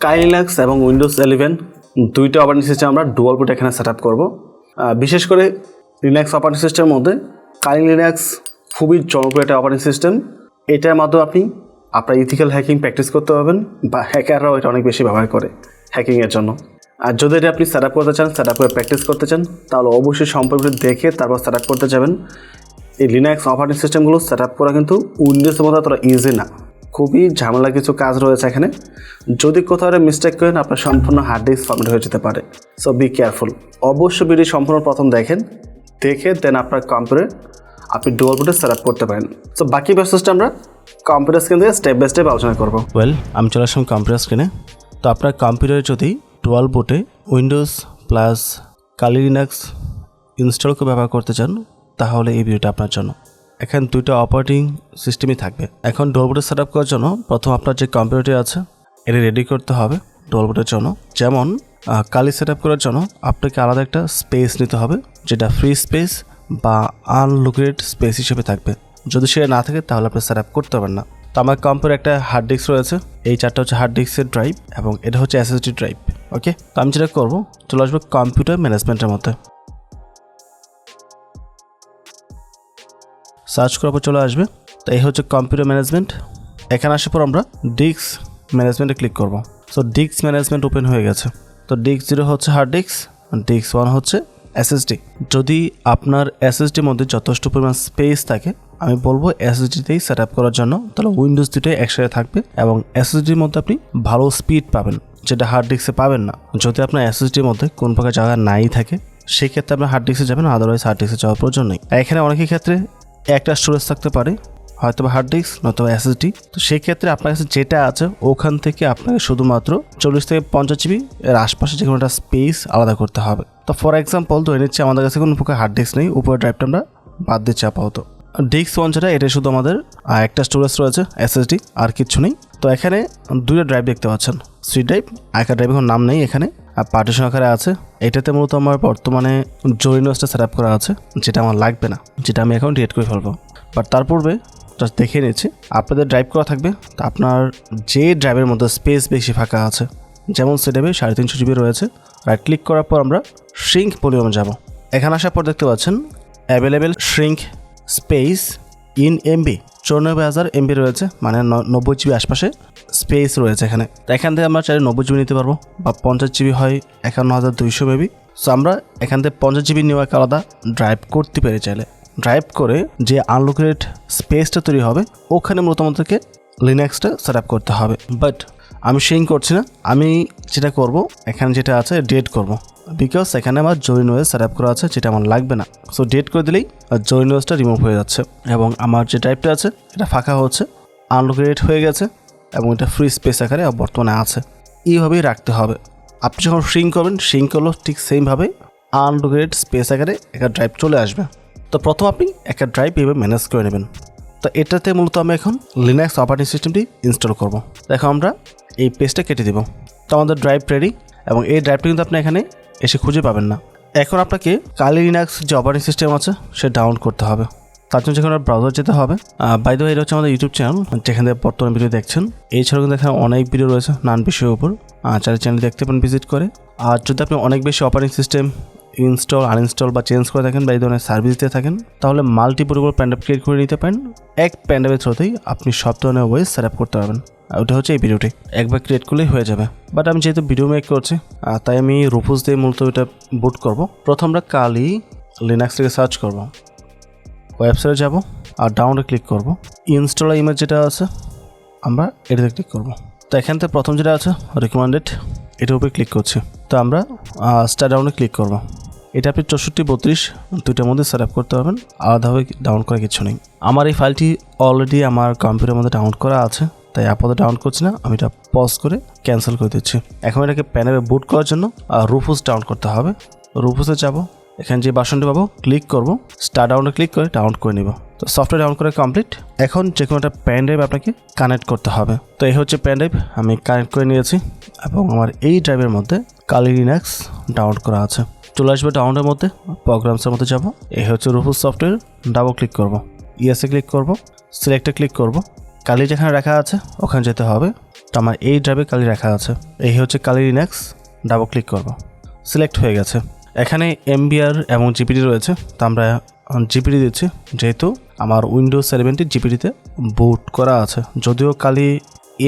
কাইলিনাক্স এবং Windows eleven দুইটা operating system আমরা ডুয়াল বুট এখানে সেট আপ করব বিশেষ করে লিনাক্স অপারেটিং সিস্টেমের মধ্যে কাইন লিনাক্স খুবই জনপ্রিয় একটা অপারেটিং সিস্টেম এটার মাধ্যমে আপনি আপনার ইথিক্যাল হ্যাকিং প্র্যাকটিস করতে পারবেন বা হ্যাকাররাও এটা অনেক বেশি ব্যবহার করে হ্যাকিংয়ের জন্য। আর যদি এটা আপনি সেট আপ করতে চান সেট আপ করে প্র্যাকটিস করতে চান, তাহলে অবশ্যই সম্পর্কটি দেখে তারপর সেট আপ করতে যাবেন। এই লিনাক্স অপারেটিং সিস্টেমগুলো সেট আপ করা কিন্তু উইন্ডোজের মতো অতটা ইজি না। খুবই ঝামেলা কিছু কাজ রয়েছে এখানে। যদি কোথাও মিস্টেক করেন, আপনার সম্পূর্ণ হার্ড ডিস্ক ফর্মেট হয়ে যেতে পারে। সো বি কেয়ারফুল অবশ্যই ভিডিও সম্পূর্ণ প্রথম দেখেন, দেখে দেন আপনার কম্পিউটার আপনি ডুয়াল বুটে সেট আপ করতে পারেন। সো বাকি প্রসেসটা আমরা কম্পিউটার স্ক্রিন থেকে স্টেপ বাই স্টেপ আলোচনা করব। ওয়েল আমি চলে আসলাম কম্পিউটার স্ক্রিনে তো আপনার কম্পিউটারে যদি টুয়েলভ বুটে Windows plus Kali Linux install করে ব্যবহার করতে চান, তাহলে এই ভিডিওটা আপনার জন্য। এখানে দুইটা অপারেটিং সিস্টেমই থাকবে। এখন ডোল বুটে সেট আপ করার জন্য প্রথম আপনার যে কম্পিউটারটি আছে, এটা রেডি করতে হবে ডোল বুটের জন্য। যেমন কালি সেট আপ করার জন্য আপনাকে আলাদা একটা স্পেস নিতে হবে, যেটা ফ্রি স্পেস বা আনলোকেটেড স্পেস হিসেবে থাকবে। যদি সেটা না থাকে, তাহলে আপনি সেট আপ করতে পারবেন না। তো আমার কম্পিউটার একটা হার্ড ডিস্ক রয়েছে, এই চারটা হচ্ছে হার্ড ডিস্কের ড্রাইভ এবং এটা হচ্ছে এসএসডি ড্রাইভ ওকে তো আমি যেটা করব, চলে আসব কম্পিউটার ম্যানেজমেন্টের মধ্যে। সার্চ করার পর চলে আসবে। তো এই হচ্ছে কম্পিউটার ম্যানেজমেন্ট এখানে আসার পর আমরা ডিস্ক ম্যানেজমেন্টে ক্লিক করব। সো ডিস্ক ম্যানেজমেন্ট ওপেন হয়ে গেছে। তো ডিস্ক জিরো হচ্ছে হার্ড ডিস্ক ডিস্ক ওয়ান হচ্ছে এসএসডি যদি আপনার এসএসডির মধ্যে যথেষ্ট পরিমাণ স্পেস থাকে, আমি বলব এসএসডিতেই সেট আপ করার জন্য। তাহলে উইন্ডোজ দুটোই একসাথে থাকবে এবং এসএসডির মধ্যে আপনি ভালো স্পিড পাবেন, যেটা হার্ড ডিস্কে পাবেন না। যদি আপনার এসএসডির মধ্যে কোন প্রকার জায়গা নাই থাকে সেই ক্ষেত্রে আপনার হার্ড ডিস্কে যাবেন আদারওয়াইজ হার্ড ডিস্কে যাওয়ার প্রয়োজন নেই। এখানে অনেকের ক্ষেত্রে একটা স্টোরেজ থাকতে পারে হয়তো বা হার্ড ডিস্ক নয়তো এসএসডি তো সেক্ষেত্রে আপনার কাছে যেটা আছে, ওখান থেকে আপনাকে শুধুমাত্র চল্লিশ থেকে পঞ্চাশ জিবি এর আশপাশে যে কোনো একটা স্পেস আলাদা করতে হবে। তো ফর এক্সাম্পল ধরে নিচ্ছি আমাদের কাছে কোনো প্রকার হার্ড ডিস্ক নেই উপরে ড্রাইভটা আমরা বাদ দিচ্ছি আপাতত। ডিস্ক ওয়ান যেটা এটা শুধু আমাদের একটা স্টোরেজ রয়েছে এসএসডি আর কিচ্ছু নেই। তো এখানে দুটো ড্রাইভ দেখতে পাচ্ছেন সি ড্রাইভ একটা ড্রাইভ এখন নাম নেই এখানে, আর পার্টিশন আকারে আছে। এটাতে মূলত আমার বর্তমানে জরিনোসটা সেট আপ করা আছে, যেটা আমার লাগবে না, যেটা আমি এখন ডিলিট করে ফেলব। বাট তার পূর্বে জাস্ট দেখে নিচ্ছি, আপনাদের ড্রাইভ করা থাকবে, তা আপনার যে ড্রাইভের মধ্যে স্পেস বেশি ফাঁকা আছে, যেমন সেটাবে সাড়ে তিনশো জিবি রয়েছে রাইট ক্লিক করার পর আমরা শ্রিঙ্ক পরিমাণে যাব। এখানে আসার পর দেখতে পাচ্ছেন available shrink space in MB চৌরানব্বই হাজার এমবি রয়েছে মানে নব্বই জিবি আশপাশে স্পেস রয়েছে এখানে। তো এখান থেকে আমরা চাইলে নব্বই জিবি নিতে পারব, বা পঞ্চাশ জিবি হয় একান্ন হাজার দুইশো মেবি সো আমরা এখান থেকে পঞ্চাশ জিবি নেওয়া একটা আলাদা ড্রাইভ করতে পেরে চাইলে। ড্রাইভ করে যে আনলোকেটেড স্পেসটা তৈরি হবে, ওখানে মূলত আমাদেরকে লিনাক্সটা সেট আপ করতে হবে। বাট আমি সেইং করছি না, আমি যেটা করব, এখানে যেটা আছে ডেট করব। বিকজ এখানে আমার জয়েন ওয়েস সেট আপ করা আছে, যেটা আমার লাগবে না। সো ডেট করে দিলেই জয়েন ওয়েসটা রিমুভ হয়ে যাচ্ছে। এবং আমার যে টাইপটা আছে, এটা ফাঁকা হচ্ছে আনলোকেটেড হয়ে গেছে, এবং এটা ফ্রি স্পেস আকারে বর্তমানে আছে। এইভাবেই রাখতে হবে। আপনি যখন শ্রিং করবেন শ্রিং করলেও ঠিক সেমভাবে আনলোকেটেড স্পেস আকারে একটা ড্রাইভ চলে আসবে। তো প্রথম আপনি একটা ড্রাইভ এইভাবে ম্যানেজ করে নেবেন। তো এটাতে মূলত আমি এখন লিনাক্স অপারেটিং সিস্টেমটি ইনস্টল করব। দেখো আমরা এই পেজটা কেটে দিব। তো আমাদের ড্রাইভ রেডি এবং এই ড্রাইভটা কিন্তু আপনি এখানে এসে খুঁজে পাবেন না। এখন আপনাকে কালি লিনাক্স যে অপারেটিং সিস্টেম আছে, সে ডাউনলোড করতে হবে। তার জন্য যেখানে ব্রাউজার যেতে হবে বাই দ্য এটা হচ্ছে আমাদের ইউটিউব চ্যানেল যেখান থেকে বর্তমানে ভিডিও দেখছেন। এছাড়াও কিন্তু এখানে অনেক ভিডিও রয়েছে নান বিষয়ের উপর। চার চ্যানেল দেখতে পারেন ভিজিট করে। আর যদি আপনি অনেক বেশি অপারেটিং সিস্টেম ইনস্টল আনইনস্টল বা চেঞ্জ করে থাকেন বা এই ধরনের সার্ভিস দিয়ে থাকেন, তাহলে মাল্টিপোর্টেবল প্যান্ডাপ ক্রিয়েট করে নিতে পারেন। এক প্যান্ডাপের থ্রুতেই আপনি সব ধরনের ওয়েস সেট আপ করতে পারবেন। ওটা হচ্ছে এই ভিডিওটি একবার ক্রিয়েট করলেই হয়ে যাবে। বাট আমি যেহেতু ভিডিও মেক করছি তাই আমি রুফুস দিয়ে মূলত এটা বুট করব। প্রথম আমরা কালি লিনাক্স থেকে সার্চ করব। ওয়েবসাইটে যাব আর ডাউনলোডে ক্লিক করব। ইনস্টল ইমেজ যেটা আছে, আমরা এটাতে ক্লিক করব। তো এখান থেকে প্রথম যেটা আছে রিকমেন্ডেড এটার উপরে ক্লিক করছি। তো আমরা স্টার ডাউনে ক্লিক করব। এটা আপনি চৌষট্টি, বত্রিশ, দুইটার মধ্যে সেট আপ করতে পারবেন। আলাদাভাবে ডাউন করা কিছু নেই। আমার এই ফাইলটি অলরেডি আমার কম্পিউটারের মধ্যে ডাউনলোড করা আছে, তাই আপাতত ডাউনলোড করছি না। আমি এটা পজ করে ক্যান্সেল করে দিচ্ছি। এখন এটাকে প্যানেলে বুট করার জন্য রুফুস ডাউন করতে হবে। রুফুসে যাব। এখানে যে বাসনটি পাবো ক্লিক করব। স্টার ডাউনে ক্লিক করে ডাউনলোড করে নিব। তো সফটওয়্যার ডাউন করে কমপ্লিট এখন যে কোনো একটা প্যান ড্রাইভ আপনাকে কানেক্ট করতে হবে। তো এই হচ্ছে প্যান ড্রাইভ আমি কানেক্ট করে নিয়েছি। এবং আমার এই ড্রাইভের মধ্যে কালি লিনাক্স ডাউনলোড করা আছে। চলে আসবে ডাউনের মধ্যে প্রোগ্রামসের মধ্যে যাব। এই হচ্ছে রুফুস সফটওয়্যার ডাবল ক্লিক করব। ইয়েসে ক্লিক করব সিলেক্টে ক্লিক করব। কালি যেখানে রাখা আছে, ওখানে যেতে হবে। তো আমার এই ড্রাইভে কালি রাখা আছে। এই হচ্ছে কালি লিনাক্স ডাবল ক্লিক করব। সিলেক্ট হয়ে গেছে। এখানে এমবিআর এবং জিপিডি রয়েছে। তো আমরা জিপিডি দিচ্ছি। যেহেতু আমার উইন্ডোজ সেভেনটি জিপিডিতে বুট করা আছে। যদিও কালি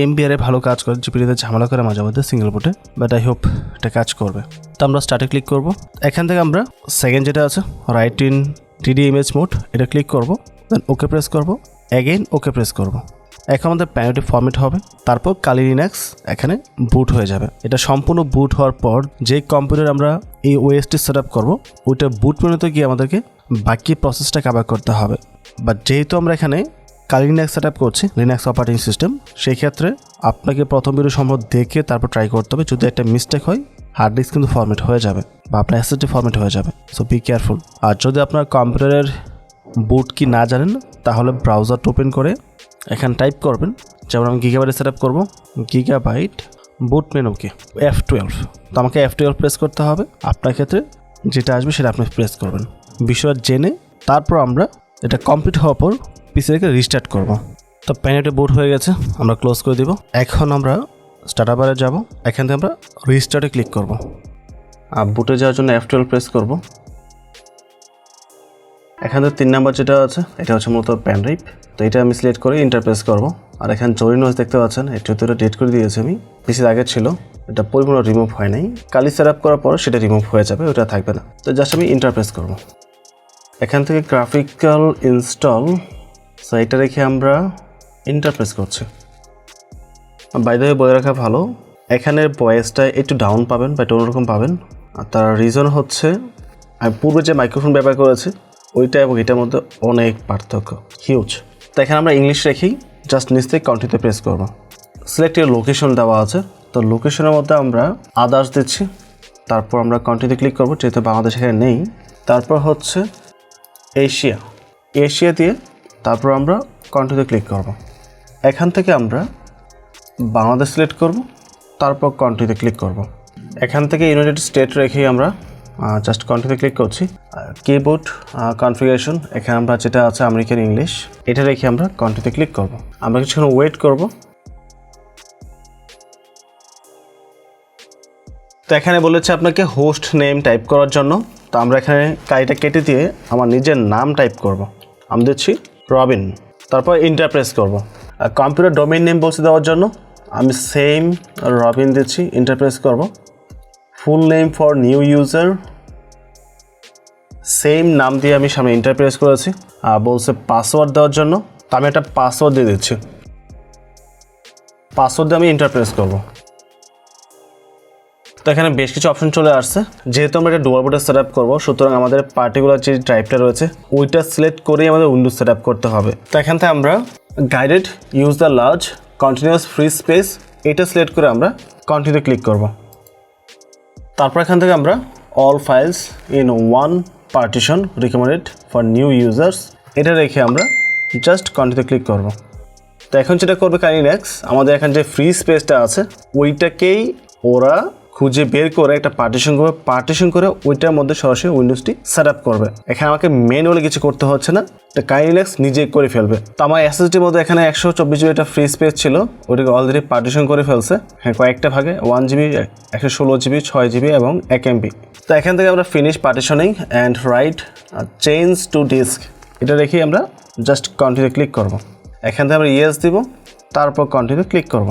এমবিআরে ভালো কাজ করে জিপিডিতে ঝামেলা করে মাঝে মধ্যে সিঙ্গেল বুটে বাট আই হোপ এটা কাজ করবে। তো আমরা স্টার্টে ক্লিক করব। এখান থেকে আমরা সেকেন্ড যেটা আছে write in DD image mode এটা ক্লিক করব দেন ওকে প্রেস করব অ্যাগেইন ওকে প্রেস করব। এখন আমাদের প্যানেলটি ফরম্যাট হবে, তারপর কালি লিনাক্স এখানে বুট হয়ে যাবে। এটা সম্পূর্ণ বুট হওয়ার পর যে কম্পিউটার আমরা এই ওএসটি সেট আপ করব, ওইটা বুট মেনুতে গিয়ে আমাদেরকে বাকি প্রসেসটা কাভার করতে হবে। বাট যেহেতু আমরা এখানে কালি লিনাক্স সেট আপ করছি লিনাক্স অপারেটিং সিস্টেম সেই ক্ষেত্রে আপনাকে প্রথম ভিডিও সম্ভব দেখে তারপর ট্রাই করতে হবে। যদি একটা মিস্টেক হয় হার্ড ডিস্ক কিন্তু ফরম্যাট হয়ে যাবে বা আপনার অ্যাসেসটি ফরম্যাট হয়ে যাবে। সো বি কেয়ারফুল আর যদি আপনার কম্পিউটারের বুট কি না জানেন, তাহলে ব্রাউজারটা ওপেন করে এখানে টাইপ করবেন। যেমন আমি গিগাবাইটে সেট আপ করব গিগাবাইট বুট মেনুকে এফ টুয়েলভ তো আমাকে এফ টুয়েলভ প্রেস করতে হবে। আপনার ক্ষেত্রে যেটা আসবে, সেটা আপনি প্রেস করবেন। বিষয়টা জেনে তারপর আমরা এটা কমপ্লিট হওয়ার পর পিসিটাকে রিস্টার্ট করব। তো প্যানেটে বুট হয়ে গেছে, আমরা ক্লোজ করে দিব। এখন আমরা স্টার্টাবারে যাব, এখান থেকে আমরা রিস্টার্টে ক্লিক করব। আর বুটে যাওয়ার জন্য এফ টুয়েলভ প্রেস করব। এখান থেকে তিন নাম্বার যেটা আছে, এটা হচ্ছে মূলত প্যান ড্রাইভ তো এটা আমি সিলেক্ট করে ইন্টারপ্রেস করব। আর এখানে জরি নোজ দেখতে পাচ্ছেন এটা তো ডেট করে দিয়েছি আমি। পিসির আগে ছিল, এটা পরিপূর্ণ রিমুভ হয় নাই। কালি সেট আপ করার পর সেটা রিমুভ হয়ে যাবে, ওটা থাকবে না। তো জাস্ট আমি ইন্টারপ্রেস করব। এখান থেকে গ্রাফিক্যাল ইনস্টল সো এটা রেখে আমরা ইন্টারপ্রেস করছি। বাইরে বয়ে রাখা ভালো, এখানের ভয়েসটা একটু ডাউন পাবেন, বা একটু অন্যরকম পাবেন। আর তার রিজন হচ্ছে, আমি পূর্বে যে মাইক্রোফোন ব্যবহার করেছি, ওইটা এবং এটার মধ্যে অনেক পার্থক্য হিউজ তো এখানে আমরা ইংলিশ রেখেই জাস্ট নিচ থেকে কন্টিনিউতে প্রেস করব। সিলেক্টের লোকেশন দেওয়া আছে, তো লোকেশনের মধ্যে আমরা আদার্স দিচ্ছি। তারপর আমরা কন্টিনিউ ক্লিক করব, যেহেতু বাংলাদেশ এখানে নেই। তারপর হচ্ছে এশিয়া এশিয়া দিয়ে তারপর আমরা কন্টিনিউ ক্লিক করব। এখান থেকে আমরা বাংলাদেশ সিলেক্ট করব, তারপর কন্ট্রিতে ক্লিক করব। এখান থেকে ইউনাইটেড স্টেট রেখেই আমরা জাস্ট কন্ট্রিতে ক্লিক করছি। কিবোর্ড কনফিগারেশন এখানে আমরা যেটা আছে আমেরিকান ইংলিশ এটা রেখে আমরা কন্ট্রিতে ক্লিক করব। আমরা কিছুক্ষণ ওয়েট করব। তো এখানে বলেছে আপনাকে হোস্ট নেম টাইপ করার জন্য। তো আমরা এখানে কাইটা কেটে দিয়ে আমার নিজের নাম টাইপ করব। আমি দিচ্ছি রবিন, তারপর ইন্টারপ্রেস করব। কম্পিউটার ডোমেইন নেম বলছে দেওয়ার জন্য, আমি সেম রবিন দিচ্ছি ইন্টারপ্রেস করব। Full name for new user same নাম দিয়ে আমি সামনে ইন্টারপ্রেস করেছি, আর বলছে পাসওয়ার্ড দেওয়ার জন্য, তো আমি একটা পাসওয়ার্ড দিয়ে দিচ্ছি। পাসওয়ার্ড দিয়ে আমি ইন্টারপ্রেস করব। তো এখানে বেশ কিছু অপশন চলে আসছে। যেহেতু আমরা এটা ডুয়াল বোর্ডে সেট আপ করব, সুতরাং আমাদের পার্টিকুলার যে ড্রাইভটা রয়েছে, ওইটা সিলেক্ট করেই আমাদের উইন্ডোজ সেট আপ করতে হবে। তো এখান থেকে আমরা guided use the large continuous free space এটা সিলেক্ট করে আমরা কন্টিনিউ ক্লিক করব। তারপর এখান থেকে আমরা all files in one partition recommended for new users এটা রেখে আমরা জাস্ট কন্টিনিউ ক্লিক করব। তো এখন যেটা করবে কাইনেক্স আমাদের এখানে যে ফ্রি স্পেসটা আছে, ওইটাকেই ওরা খুঁজে বের করে একটা পার্টিশন করবে পার্টিশন করে ওইটার মধ্যে সরাসরি উইন্ডোজটি সেট আপ করবে। এখানে আমাকে ম্যানুয়ালি কিছু করতে হচ্ছে না এটা কাইনেক্স নিজে করে ফেলবে। তো আমার এসএসডির মধ্যে এখানে একশো চব্বিশ জিবি একটা ফ্রি স্পেস ছিল, ওটাকে অলরেডি পার্টিশন করে ফেলছে। হ্যাঁ কয়েকটা ভাগে ওয়ান জিবি একশো ষোলো জিবি ছয় জিবি এবং এক এমবি তো এখান থেকে আমরা finish partitioning and write change to disk এটা রেখেই আমরা জাস্ট কন্টিনিউ ক্লিক করব। এখান থেকে আমরা ইয়েস দিব, তারপর কন্টিনিউ ক্লিক করব।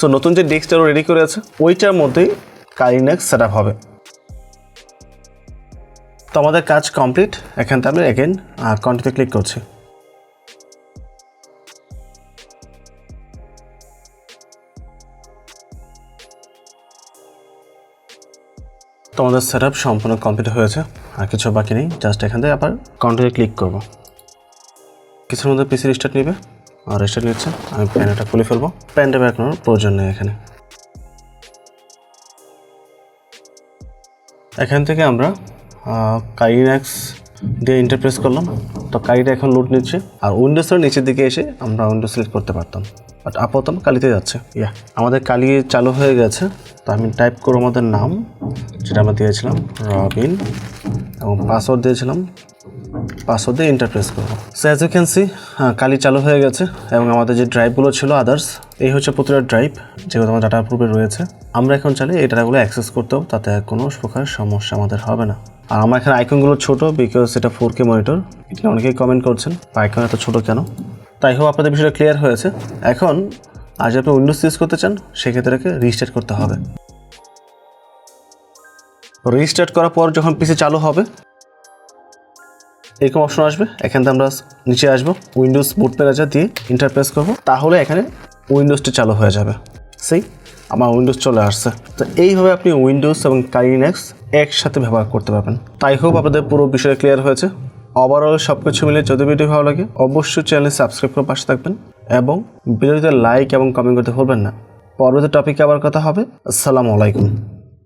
সো নতুন যে ডেস্কটা রেডি করে আছে, ওইটার মধ্যেই কারিনেক্স সেট আপ হবে। তো আমাদের কাজ কমপ্লিট এখান থেকে আমি এগেন কন্টিনিউ ক্লিক করছি। তো আমাদের সেট আপ সম্পূর্ণ কমপ্লিট হয়েছে। আর কিছু বাকি নেই জাস্ট এখান থেকে আবার কন্টিনিউ ক্লিক করব। কিছুর মধ্যে পিসি রিস্টার্ট নেবে। রিস্টার্ট নিচ্ছে। আমি প্যানটা খুলে ফেলব। প্যানটা বেরোনোর প্রয়োজন নেই এখানে। এখান থেকে আমরা কাইনাক্স দিয়ে ইন্টারপ্রেস করলাম। তো কাইটা এখন লোড নিচ্ছে। আর উইন্ডোজের নিচের দিকে এসে আমরা উইন্ডোজ সিলেক্ট করতে পারতাম। বাট আপাতত কালিতে যাচ্ছে। ইয়া আমাদের কালি চালু হয়ে গেছে। তো আমি টাইপ করব আমাদের নাম, যেটা আমরা দিয়েছিলাম রবিন এবং পাসওয়ার্ড দিয়েছিলাম পাসওয়ার্ড দিয়ে ইন্টারপ্রেস করব so as you can see Kali চালু হয়ে গেছে এবং আমাদের যে ড্রাইভগুলো ছিল আদার্স এই হচ্ছে প্রতিটা ড্রাইভ যেগুলো আমার ডাটা প্রুফে রয়েছে। আমরা এখন চাইলে এই ডাটাগুলো অ্যাক্সেস করতেও তাতে কোনো প্রকার সমস্যা আমাদের হবে না। আর আমার এখানে আইকনগুলো ছোটো বিকজ এটা ফোর কে মনিটর এটা অনেকেই কমেন্ট করছেন আইকন এত ছোটো কেন? তাই হোক, আপনাদের বিষয়টা ক্লিয়ার হয়েছে। এখন, আজ আপনি উইন্ডোজ ইউজ করতে চান, সেক্ষেত্রে রিস্টার্ট করতে হবে। রিস্টার্ট করার পর যখন পিসি চালু হবে এরকম অপশন আসবে। এখান থেকে আমরা নিচে আসব। উইন্ডোজ বুট ম্যানেজার দিয়ে ইন্টারপ্রেস করব। তাহলে এখানে উইন্ডোজটি চালু হয়ে যাবে। সেই আমার উইন্ডোজ চলে আসছে। তো এইভাবে আপনি উইন্ডোজ এবং কাইনেক্স একসাথে ব্যবহার করতে পারবেন। তাই হোপ আপনাদের পুরো বিষয় ক্লিয়ার হয়েছে। ওভারঅল সব কিছু মিলে যদি ভিডিও ভালো লাগে, অবশ্যই চ্যানেল সাবস্ক্রাইব করে পাশে থাকবেন। এবং ভিডিওতে লাইক এবং কমেন্ট করতে ভুলবেন না। পরবর্তী টপিকে আবার কথা হবে। আসসালামু আলাইকুম।